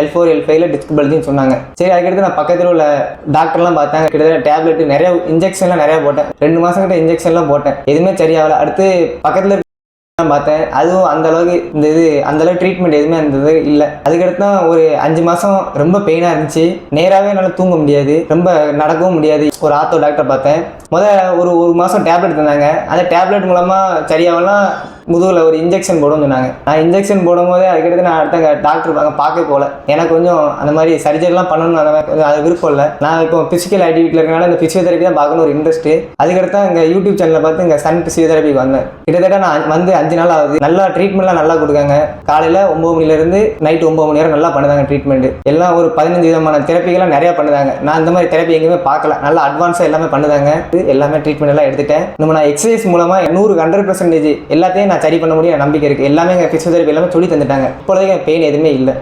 L four L ஃபைவ்ல disc பல்ஜின்னு சொன்னாங்க. சரி அதுக்கடுத்து நான் பக்கத்தில் உள்ள டாக்டர்லாம் பார்த்தாங்க. கிட்டத்தட்ட டேப்லெட் நிறைய இன்ஜெக்ஷன்லாம் நிறைய போட்டேன். ரெண்டு மாதம் கிட்ட இன்ஜெக்ஷன்லாம் போட்டேன். எதுவுமே சரியாகல. அடுத்து பக்கத்தில் பார்த்தேன். அதுவும் அந்த அளவுக்கு இந்த இது அந்த அளவுக்கு ட்ரீட்மெண்ட் எதுவுமே அந்த இது இல்லை. அதுக்கடுத்து தான் ஒரு அஞ்சு மாதம் ரொம்ப பெயினாக இருந்துச்சு. நேராகவே என்னால் தூங்க முடியாது. ரொம்ப நடக்கவும் முடியாது. ஒரு ஆத்தோ டாக்டர் பார்த்தேன். முதல்ல ஒரு ஒரு மாதம் டேப்லெட் தந்தாங்க. அந்த டேப்லெட் மூலமாக சரியாகலாம் முதுகில் ஒரு இன்ஜெக்ஷன் போடுன்னு சொன்னாங்க. நான் இன்ஜெக்ஷன் போடும்போது அதுக்கடுத்து நான் அடுத்த டாக்டர் அங்கே பார்க்க போகல. எனக்கு கொஞ்சம் அந்த மாதிரி சர்ஜரிலாம் பண்ணணும்னு அந்த மாதிரி கொஞ்சம் அது விருப்பம் இல்லை. நான் இப்போ ஃபிசிக்கல் ஆக்டிவிட்டியில் இருக்கனால இந்த ஃபிசியோதெரப்பி தான் பார்க்கணும் ஒரு இன்ட்ரெஸ்ட்டு அதுக்கடுத்து தான் இங்கே யூடியூப் சேனலில் பார்த்து இங்கே சன் ஃபிசியோதெரப்பிக்கு வந்தேன். கிட்டத்தட்ட நான் வந்து அஞ்சு நாள் ஆகுது. நல்லா ட்ரீட்மெண்ட்லாம் நல்லா கொடுக்காங்க. காலையில் ஒம்பது மணிலேருந்து நைட்டு ஒம்பது மணி நேரம் நல்லா பண்ணுதாங்க ட்ரீட்மெண்ட் எல்லாம் ஒரு பதினஞ்சு விதமான தெரப்பிகள்லாம் நிறையா பண்ணுதாங்க. நான் இந்த மாதிரி தெரப்பி எங்கேயுமே பார்க்கல. நல்லா அட்வான்ஸாக எல்லாமே பண்ணுதாங்க. எல்லாமே ட்ரீட்மெண்ட் எல்லாம் எடுத்துட்டேன். நம்ம நான் எக்ஸசைஸ் மூலமாக நூறு ஹண்ட்ரட் பர்சன்டேஜ் எல்லாத்தையும் நான் சரி பண்ண முடியும் நம்பிக்கை இருக்குது எல்லாமே எங்கள் ஃபிசியோதெரப்பி எல்லாமே சொல்லி தந்துட்டாங்க. இப்போதைக்கு பெயின் எதுவுமே இல்லை.